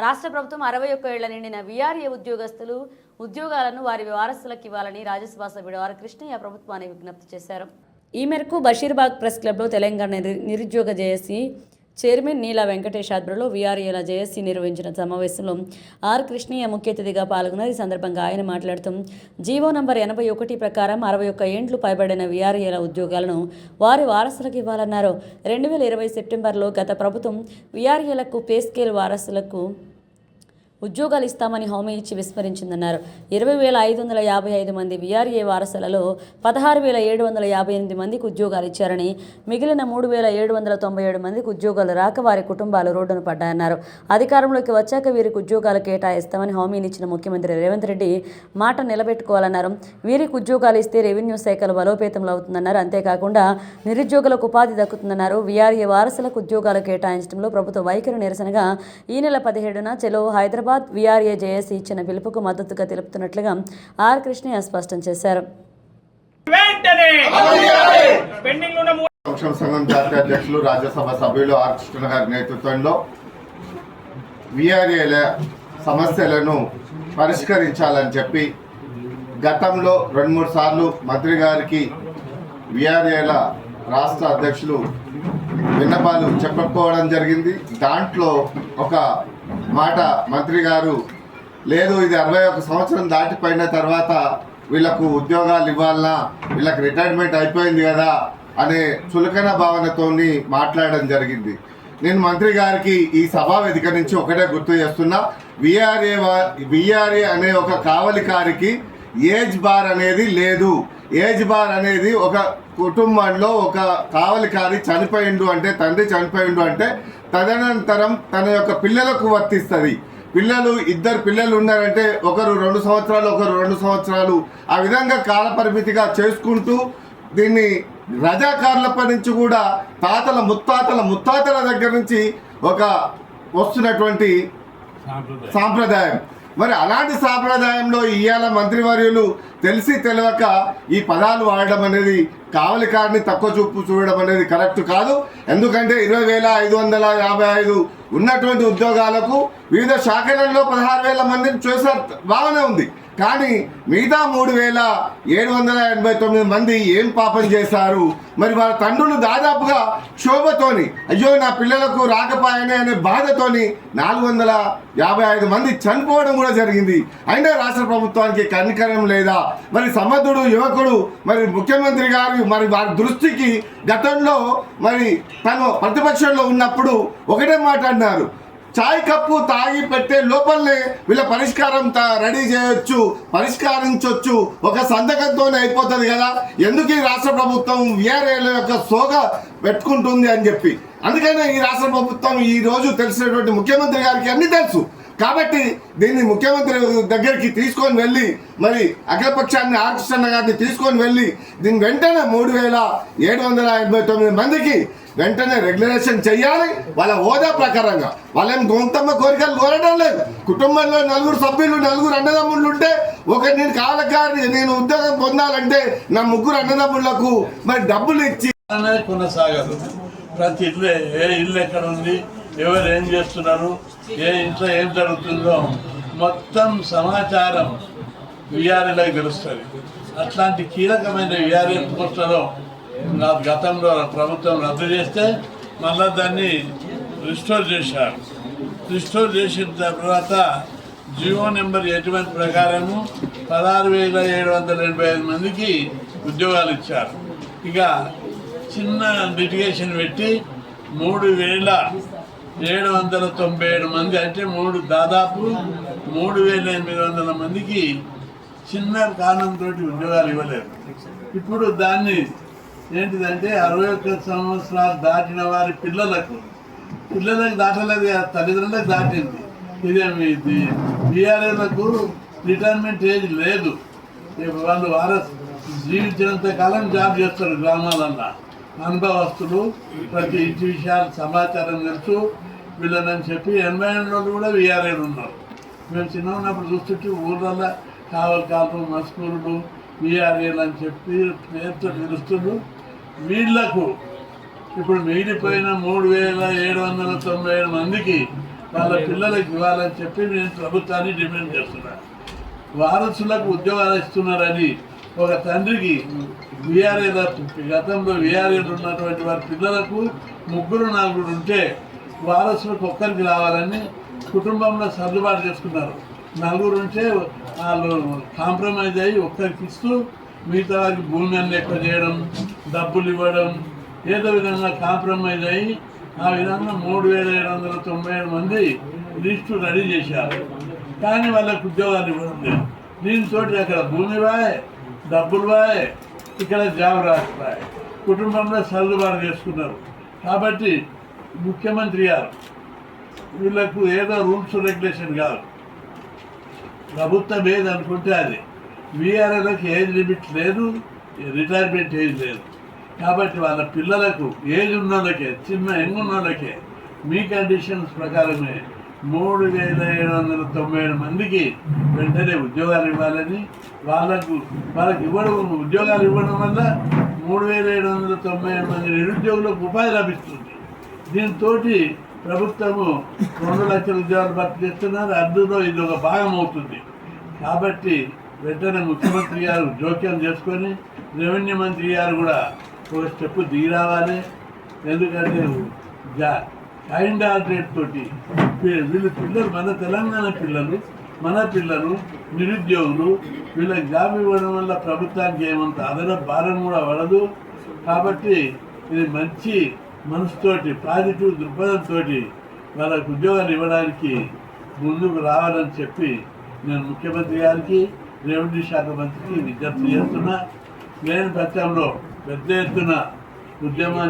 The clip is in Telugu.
రాష్ట్ర ప్రభుత్వం అరవై ఒక్క ఏళ్ళ నిండిన వీఆర్ఏ ఉద్యోగస్తులు ఉద్యోగాలను వారి వారసులకు ఇవ్వాలని రాజ్యసభ సభ్యుడు ఆర్ కృష్ణయ్య ప్రభుత్వాన్ని విజ్ఞప్తి చేశారు. ఈ మేరకు బషీర్బాగ్ ప్రెస్ క్లబ్లో తెలంగాణ నిరు- నిరుద్యోగ జేఏసీ చైర్మన్ నీలా వెంకటేష్ ఆధ్వర్యంలో వీఆర్ఏల జేఏసీ నిర్వహించిన సమావేశంలో ఆర్ కృష్ణయ్య ముఖ్య అతిథిగా పాల్గొన్నారు. ఈ సందర్భంగా ఆయన మాట్లాడుతూ జీవో నంబర్ ఎనభై ఒకటి ప్రకారం అరవై ఒక్క ఏండ్లు పైబడిన వీఆర్ఏల ఉద్యోగాలను వారి వారసులకు ఇవ్వాలన్నారు. రెండు వేల ఇరవై సెప్టెంబర్లో గత ప్రభుత్వం వీఆర్ఏలకు పే స్కేల్ వారసులకు ఉద్యోగాలు ఇస్తామని హామీ ఇచ్చి విస్మరించిందన్నారు. ఇరవై వేల ఐదు వందల యాభై ఐదు మంది వీఆర్ఏ వారసులలో పదహారు వేల ఏడు వందల యాభై ఎనిమిది మందికి ఉద్యోగాలు ఇచ్చారని మిగిలిన మూడు వేల ఏడు వందల తొంభై ఏడు మందికి ఉద్యోగాలు రాక వారి కుటుంబాలు రోడ్డున పడ్డాయన్నారు. అధికారంలోకి వచ్చాక వీరికి ఉద్యోగాలు కేటాయిస్తామని హామీనిచ్చిన ముఖ్యమంత్రి రేవంత్ రెడ్డి మాట నిలబెట్టుకోవాలన్నారు. వీరికి ఉద్యోగాలు ఇస్తే రెవెన్యూ శాఖలు బలోపేతంలో అవుతుందన్నారు. అంతేకాకుండా నిరుద్యోగులకు ఉపాధి దక్కుతుందన్నారు. వీఆర్ఏ వారసులకు ఉద్యోగాలు కేటాయించడంలో ప్రభుత్వ వైఖరి నిరసనగా ఈ నెల పదిహేడున చెలో హైదరాబాద్ వీఆర్ఏ జేఏసీ ఇచ్చిన పిలుపుకు మద్దతుగా తెలుపుతున్నట్లుగా ఆర్ కృష్ణయ్య స్పష్టం చేశారు. సంక్షేమ సంఘం జాతీయ అధ్యక్షులు రాజ్యసభ సభ్యులు ఆర్ కృష్ణ గారి నేతృత్వంలో విఆర్ఏల సమస్యలను పరిష్కరించాలని చెప్పి గతంలో రెండు మూడు సార్లు మంత్రి గారికి విఆర్ఏల రాష్ట్ర అధ్యక్షులు విన్నపాలు చెప్పకపోవడం జరిగింది. దాంట్లో ఒక మాట మంత్రి గారు లేదు ఇది అరవై ఒక సంవత్సరం దాటిపోయిన తర్వాత వీళ్ళకు ఉద్యోగాలు ఇవ్వాలన్నా వీళ్ళకి రిటైర్మెంట్ అయిపోయింది కదా అనే చులకన భావనతోని మాట్లాడడం జరిగింది. నేను మంత్రి గారికి ఈ సభా వేదిక నుంచి ఒకటే గుర్తు చేస్తున్నా విఆర్ఏ విఆర్ఏ అనే ఒక కావలికారికి ఏజ్ బార్ అనేది లేదు. ఏజ్ బార్ అనేది ఒక కుటుంబంలో ఒక కావలికారి చనిపోయిండు అంటే తండ్రి చనిపోయిండు అంటే తదనంతరం తన యొక్క పిల్లలకు వర్తిస్తుంది. పిల్లలు ఇద్దరు పిల్లలు ఉన్నారంటే ఒకరు రెండు సంవత్సరాలు ఒకరు రెండు సంవత్సరాలు. ఆ విధంగా కాల పరిమితిగా చేసుకుంటూ దీన్ని రజాకారులపై నుంచి కూడా తాతల ముత్తాతల ముత్తాతల దగ్గర నుంచి ఒక వస్తున్నటువంటి సాంప్రదాయం. మరి అలాంటి సాంప్రదాయంలో ఇవాళ మంత్రివర్యులు తెలిసి తెలియక ఈ పదాలు వాడడం అనేది కావలికారిని తక్కువ చూపు చూడడం అనేది కరెక్ట్ కాదు. ఎందుకంటే ఇరవై వేల ఐదు వందల యాభై ఐదు ఉన్నటువంటి ఉద్యోగాలకు వివిధ శాఖలలో పదహారు వేల మందిని చేశారు బాగానే ఉంది. కానీ మిగతా మూడు వేల ఏడు వందల ఎనభై తొమ్మిది మంది ఏం పాపం చేశారు? మరి వాళ్ళ తండ్రులు దాదాపుగా క్షోభతోని అయ్యో నా పిల్లలకు రాకపోయానే అనే బాధతోని నాలుగు వందల యాభై ఐదు మంది చనిపోవడం కూడా జరిగింది. అయినా రాష్ట్ర ప్రభుత్వానికి కనికరం లేదా? మరి సమర్థుడు యువకుడు మరి ముఖ్యమంత్రి గారు మరి వారి దృష్టికి గతంలో మరి తను ప్రతిపక్షంలో ఉన్నప్పుడు ఒకటే మాట అన్నారు. చాయ్ కప్పు తాగి పెట్టే లోపలనే వీళ్ళ పరిష్కారం రెడీ చేయొచ్చు పరిష్కరించవచ్చు ఒక సంతకంతోనే అయిపోతుంది కదా. ఎందుకు ఈ రాష్ట్ర ప్రభుత్వం విఆర్ఏల యొక్క సోగ పెట్టుకుంటుంది అని చెప్పి? అందుకనే ఈ రాష్ట్ర ప్రభుత్వం ఈ రోజు తెలిసినటువంటి ముఖ్యమంత్రి గారికి అన్ని తెలుసు. కాబట్టి దీన్ని ముఖ్యమంత్రి దగ్గరికి తీసుకొని వెళ్ళి మరి అఖిలపక్షాన్ని ఆర్కృష్ణ గారిని తీసుకొని వెళ్ళి దీన్ని వెంటనే మూడు వేల ఏడు వందల ఎనభై తొమ్మిది మందికి వెంటనే రెగ్యులేషన్ చేయాలి వాళ్ళ హోదా ప్రకారంగా. వాళ్ళేం గొంతమ్మ కోరికలు కోరడం లేదు. కుటుంబంలో నలుగురు సభ్యులు నలుగురు అన్నదమ్ముళ్ళు ఉంటే ఒక నేను కాలకారి నేను ఉద్యోగం పొందాలంటే నా ముగ్గురు అన్నదమ్ముళ్ళకు మరి డబ్బులు ఇచ్చి కొనసాగదు. ప్రతి ఇల్లు ఏ ఇల్లు ఎక్కడ ఉంది ఎవరు ఏం చేస్తున్నారు ఏ ఇంట్లో ఏం జరుగుతుందో మొత్తం సమాచారం విఆర్ఏలో తెలుస్తుంది. అట్లాంటి కీలకమైన విఆర్ఏ పోస్టులో నా గతంలో ప్రభుత్వం రద్దు చేస్తే మళ్ళా దాన్ని రిస్టోర్ చేశారు. రిస్టోర్ చేసిన తర్వాత జియో నెంబర్ ఎటువంటి ప్రకారము పదహారు వేల ఏడు వందల ఎనభై ఐదు మందికి ఉద్యోగాలు ఇచ్చారు. ఇక చిన్న లిటిగేషన్ పెట్టి మూడు వేల ఏడు వందల తొంభై ఏడు మంది అంటే మూడు దాదాపు మూడు వేల ఎనిమిది వందల మందికి చిన్న కారణంతో ఉద్యోగాలు ఇవ్వలేదు. ఇప్పుడు దాన్ని ఏంటిదంటే అరవై ఒక్క సంవత్సరాలు దాటిన వారి పిల్లలకు పిల్లలకు దాటలేదు కదా, తల్లిదండ్రులకు దాటింది. ఇదేమి ఇది బీఆర్ఏలకు రిటైర్మెంట్ ఏజ్ లేదు. వాళ్ళు వారస్ జీవించినంత కాలం జాబ్ చేస్తారు గ్రామాలన్నా. అనుభవస్తులు ప్రతి ఇంటి విషయాలు సమాచారం తెలుసు. వీళ్ళని చెప్పి ఎనభై వాళ్ళు కూడా వీఆర్ఏలు ఉన్నారు. మేము చిన్న ఉన్నప్పుడు చూస్తుంటే ఊర్లలో కావలి కాలు మస్కూరులు వీఆర్ఏలు అని చెప్పి పేరుతో పిలుస్తుండ్రు. వీళ్ళకు ఇప్పుడు మిగిలిపోయిన మూడు వేల ఏడు వందల తొంభై ఏడు మందికి వాళ్ళ పిల్లలకు ఇవ్వాలని చెప్పి నేను ప్రభుత్వాన్ని డిమాండ్ చేస్తున్నా. వారసులకు ఉద్యోగాలు ఇస్తున్నారని ఒక తండ్రికి విఆర్ఏల గతంలో విఆర్ఏలు ఉన్నటువంటి వారి పిల్లలకు ముగ్గురు నలుగురు ఉంటే వారసులకు ఒక్కరికి రావాలని కుటుంబంలో సర్దుబాటు చేసుకున్నారు నలుగురు ఉంటే వాళ్ళు కాంప్రమైజ్ అయ్యి ఒక్కరికి ఇస్తూ మిగతా వారికి భూమి అన్ని ఎక్కువ చేయడం డబ్బులు ఇవ్వడం ఏదో విధంగా కాంప్రమైజ్ అయ్యి ఆ విధంగా మూడు వేల ఏడు వందల తొంభై ఏడు మంది లిస్టు రెడీ చేశారు. కానీ వాళ్ళకు ఉద్యోగాలు ఇవ్వడం లేదు. దీంతో అక్కడ భూమి వాయ్ డబ్బులు వాయ్ ఇక్కడ జాబ్ రాస్తాయి కుటుంబంలో సర్దుబాటు చేసుకున్నారు. కాబట్టి ముఖ్యమంత్రి గారు వీళ్ళకు ఏదో రూల్స్ రెగ్యులేషన్ కాదు. ప్రభుత్వం ఏది అనుకుంటే అది. వీఆర్ఏలకు ఏజ్ లిమిట్ లేదు రిటైర్మెంట్ ఏజ్ లేదు. కాబట్టి వాళ్ళ పిల్లలకు ఏజ్ ఉన్న వాళ్ళకే చిన్న ఎంగున్నోళ్ళకే వాళ్ళకే మీ కండిషన్స్ ప్రకారమే మూడు వేల ఏడు వందల తొంభై ఏడు మందికి వెంటనే ఉద్యోగాలు ఇవ్వాలని వాళ్ళకు వాళ్ళకి ఇవ్వడం ఉద్యోగాలు ఇవ్వడం వల్ల మూడు వేల ఏడు వందల తొంభై ఏడు మంది నిరుద్యోగులకు ఉపాధి లభిస్తుంది. దీంతో ప్రభుత్వము రెండు లక్షల ఉద్యోగాలు భర్తీ చేస్తున్నారు. అందులో ఇది ఒక భాగం అవుతుంది. కాబట్టి వెంటనే ముఖ్యమంత్రి గారు జోక్యం చేసుకొని రెవెన్యూ మంత్రి గారు కూడా ఒక స్టెప్ దిగి రావాలి. ఎందుకంటే జా- కైండ్ ఆల్టరేట్ తోటి వీళ్ళు పిల్లలు మన తెలంగాణ పిల్లలు మన పిల్లలు నిరుద్యోగులు వీళ్ళకి జాబ్ ఇవ్వడం వల్ల ప్రభుత్వానికి ఏమంత అదన భారం కూడా పడదు. కాబట్టి ఇది మంచి మనసుతోటి పాజిటివ్ దృక్పథంతో వాళ్ళకు ఉద్యోగాలు ఇవ్వడానికి ముందుకు రావాలని చెప్పి నేను ముఖ్యమంత్రి గారికి రెవెన్యూ శాఖ మంత్రికి విజ్ఞప్తి చేస్తున్నా. నేను పక్షంలో పెద్ద ఎత్తున ఉద్యమాన్ని